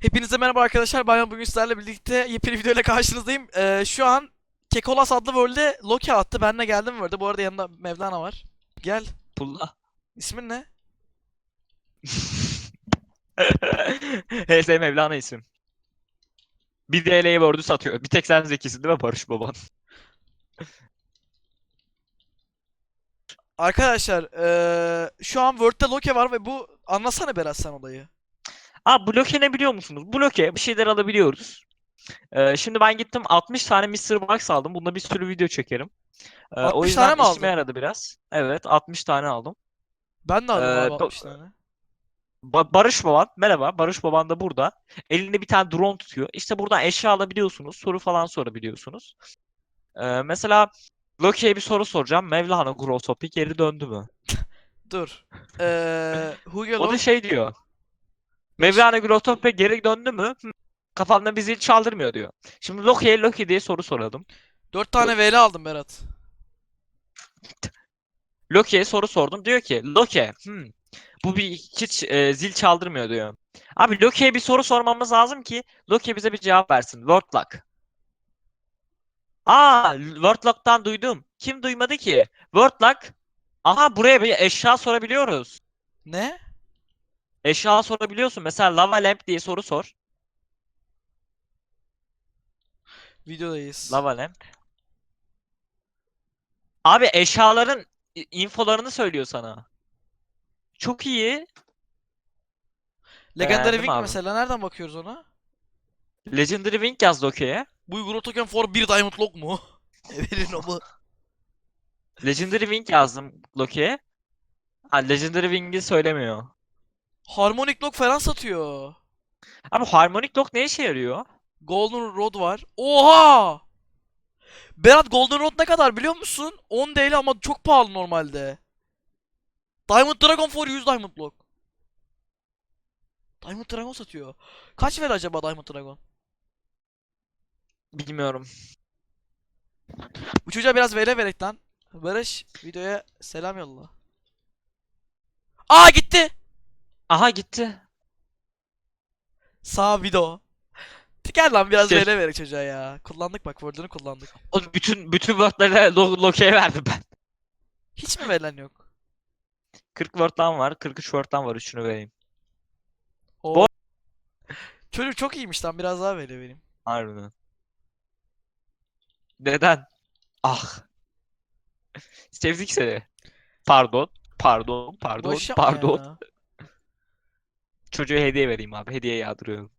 Hepinize merhaba arkadaşlar. Ben bugün sizlerle birlikte yepyeni videoyla karşınızdayım. Ee, şu an Kekolas adlı World'e Loki attı. Ben de geldim World'e. Bu arada yanında Mevlana var. Gel. Pulla. İsmin ne? HS Mevlana isim. Bir DL'ye word'ü satıyor. Bir tek sen zekisin değil mi Barış baban? Arkadaşlar ee, şu an World'de Loki var ve bu anlasana Berat sen olayı. Aa bloke ne biliyor musunuz? Bloke bir şeyler alabiliyoruz. Ee, şimdi ben gittim 60 tane Mr. Box aldım. Bunda bir sürü video çekerim. Ee, 60 o tane yüzden mi aldın? işime yaradı biraz. Evet 60 tane aldım. Ben de aldım Ee, abi do- 60 tane. Ba- Barış baban merhaba. Barış baban da burada. Elinde bir tane drone tutuyor. İşte buradan eşya alabiliyorsunuz. Soru falan sorabiliyorsunuz. Ee, mesela Loki'ye bir soru soracağım. Mevlana Grossopi geri döndü mü? Dur. Ee, Hugo O da şey diyor. Mevlana Grossopi geri döndü mü? Kafamda bizi çaldırmıyor diyor. Şimdi Loki'ye Loki diye soru soralım. 4 tane VL aldım Berat. Loki'ye soru sordum. Diyor ki Loki hmm, bu bir hiç e, zil çaldırmıyor diyor. Abi Loki'ye bir soru sormamız lazım ki Loki bize bir cevap versin. Wordlock. Aa, Wordlock'tan duydum. Kim duymadı ki? Wordlock. Aha buraya bir eşya sorabiliyoruz. Ne? Eşya sorabiliyorsun. Mesela lava lamp diye soru sor. Videodayız. Lava lamp. Abi eşyaların infolarını söylüyor sana. Çok iyi. Legendary Beğendim Wing abi. mesela nereden bakıyoruz ona? Legendary Wing yaz Loki'ye. Bu Euro Token for 1 Diamond Lock mu? Verin o mu? Legendary Wing yazdım Loki'ye. Ha, Legendary Wing'i söylemiyor. Harmonic Lock falan satıyor. Abi Harmonic Lock ne işe yarıyor? Golden Rod var. Oha! Berat Golden Rod ne kadar biliyor musun? 10 TL ama çok pahalı normalde. Diamond Dragon for 100 Diamond Lock. Diamond Dragon satıyor. Kaç ver acaba Diamond Dragon? Bilmiyorum. Bu çocuğa biraz vere verek lan. Barış videoya selam yolla. Aa gitti. Aha gitti. Sağ video. Gel lan biraz vere verek çocuğa ya. Kullandık bak word'unu kullandık. O bütün bütün word'ları Lo- Loki'ye verdim ben. Hiç mi verilen yok? 40 word'dan var, 43 word'dan var. Üçünü vereyim. Çocuk çok iyiymiş lan biraz daha vere vereyim. Harbiden. Neden? Ah. Sevdik seni. Pardon. Pardon. Pardon. Boş yapma Pardon. ya. Çocuğa hediye vereyim abi. Hediye yağdırıyorum.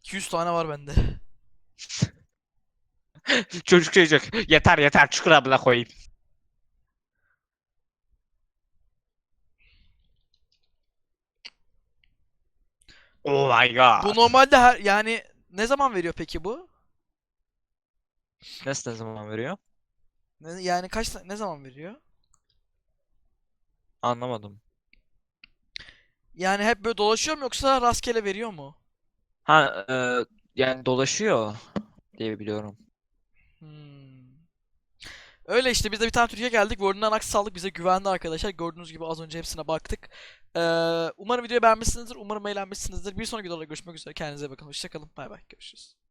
200 tane var bende. Çocuk şey diyecek. Yeter yeter çukurabla koyayım. Oh my god. Bu normalde her yani ne zaman veriyor peki bu? Nasıl ne zaman veriyor? Ne, yani kaç ne zaman veriyor? Anlamadım. Yani hep böyle dolaşıyor mu yoksa rastgele veriyor mu? Ha e, yani dolaşıyor diye biliyorum. Hmm. Öyle işte biz de bir tane Türkiye geldik. Word'undan aksi saldık. Bize güvendi arkadaşlar. Gördüğünüz gibi az önce hepsine baktık. Ee, umarım videoyu beğenmişsinizdir. Umarım eğlenmişsinizdir. Bir sonraki videoda görüşmek üzere. Kendinize bakın. Hoşçakalın. Bay bay. Görüşürüz.